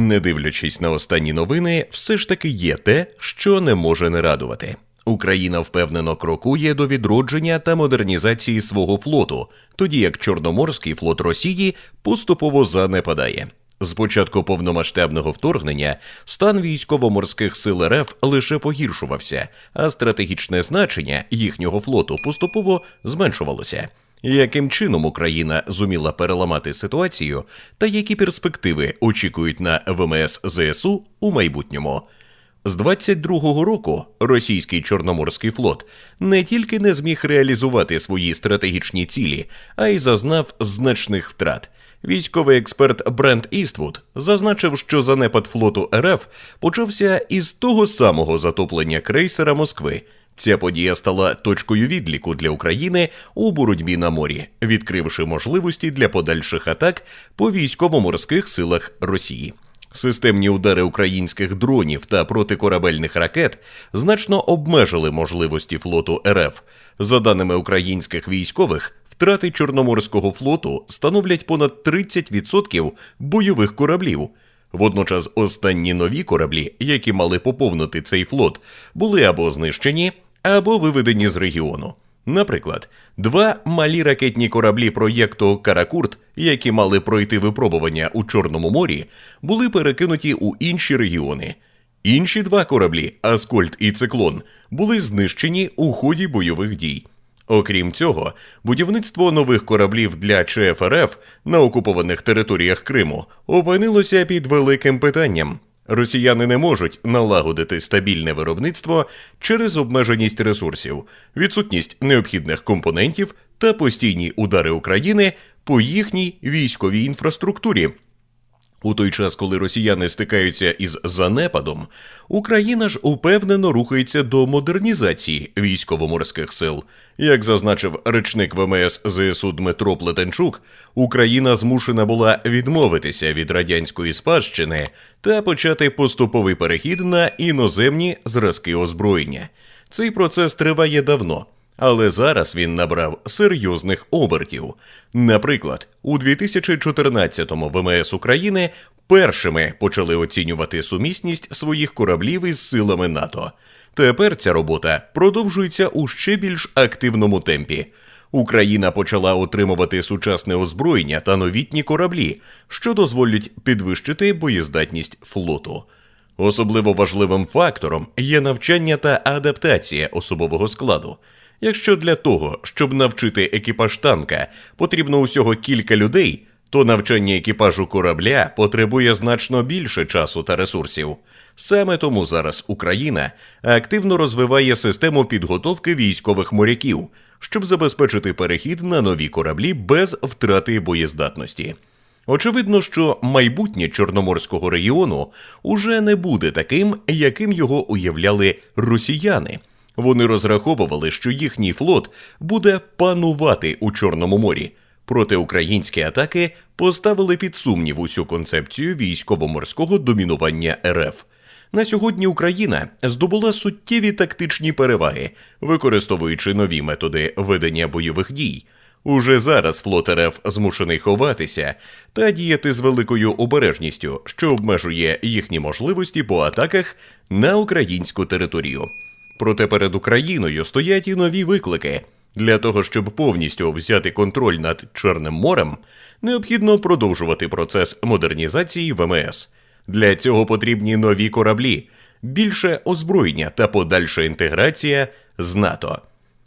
Не дивлячись на останні новини, все ж таки є те, що не може не радувати. Україна впевнено крокує до відродження та модернізації свого флоту, тоді як Чорноморський флот Росії поступово занепадає. З початку повномасштабного вторгнення стан військово-морських сил РФ лише погіршувався, а стратегічне значення їхнього флоту поступово зменшувалося. Яким чином Україна зуміла переламати ситуацію, та які перспективи очікують на ВМС ЗСУ у майбутньому? З 22-го року російський Чорноморський флот не тільки не зміг реалізувати свої стратегічні цілі, а й зазнав значних втрат. Військовий експерт Брент Іствуд зазначив, що занепад флоту РФ почався із того самого затоплення крейсера Москви. Ця подія стала точкою відліку для України у боротьбі на морі, відкривши можливості для подальших атак по військово-морських силах Росії. Системні удари українських дронів та протикорабельних ракет значно обмежили можливості флоту РФ. За даними українських військових, втрати Чорноморського флоту становлять понад 30% бойових кораблів. Водночас останні нові кораблі, які мали поповнити цей флот, були або знищені, або виведені з регіону. Наприклад, два малі ракетні кораблі проєкту Каракурт, які мали пройти випробування у Чорному морі, були перекинуті у інші регіони. Інші два кораблі Аскольд і Циклон були знищені у ході бойових дій. Окрім цього, будівництво нових кораблів для ЧФРФ на окупованих територіях Криму опинилося під великим питанням. Росіяни не можуть налагодити стабільне виробництво через обмеженість ресурсів, відсутність необхідних компонентів та постійні удари України по їхній військовій інфраструктурі. У той час, коли росіяни стикаються із занепадом, Україна ж упевнено рухається до модернізації військово-морських сил. Як зазначив речник ВМС ЗСУ Дмитро Плетенчук, Україна змушена була відмовитися від радянської спадщини та почати поступовий перехід на іноземні зразки озброєння. Цей процес триває давно. Але зараз він набрав серйозних обертів. Наприклад, у 2014-му ВМС України першими почали оцінювати сумісність своїх кораблів із силами НАТО. Тепер ця робота продовжується у ще більш активному темпі. Україна почала отримувати сучасне озброєння та новітні кораблі, що дозволять підвищити боєздатність флоту. Особливо важливим фактором є навчання та адаптація особового складу. Якщо для того, щоб навчити екіпаж танка, потрібно усього кілька людей, то навчання екіпажу корабля потребує значно більше часу та ресурсів. Саме тому зараз Україна активно розвиває систему підготовки військових моряків, щоб забезпечити перехід на нові кораблі без втрати боєздатності. Очевидно, що майбутнє Чорноморського регіону уже не буде таким, яким його уявляли росіяни. Вони розраховували, що їхній флот буде панувати у Чорному морі. Проте українські атаки поставили під сумнів усю концепцію військово-морського домінування РФ. На сьогодні Україна здобула суттєві тактичні переваги, використовуючи нові методи ведення бойових дій. Уже зараз флот РФ змушений ховатися та діяти з великою обережністю, що обмежує їхні можливості по атаках на українську територію. Проте перед Україною стоять і нові виклики. Для того, щоб повністю взяти контроль над Чорним морем, необхідно продовжувати процес модернізації ВМС. Для цього потрібні нові кораблі, більше озброєння та подальша інтеграція з НАТО.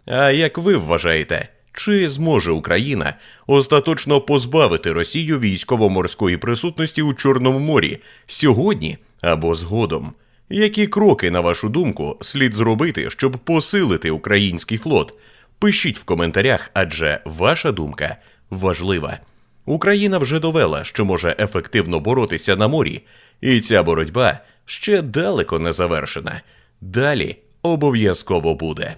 А як ви вважаєте, чи зможе Україна остаточно позбавити Росію військово-морської присутності у Чорному морі сьогодні або згодом? Які кроки, на вашу думку, слід зробити, щоб посилити український флот? Пишіть в коментарях, адже ваша думка важлива. Україна вже довела, що може ефективно боротися на морі, і ця боротьба ще далеко не завершена. Далі обов'язково буде.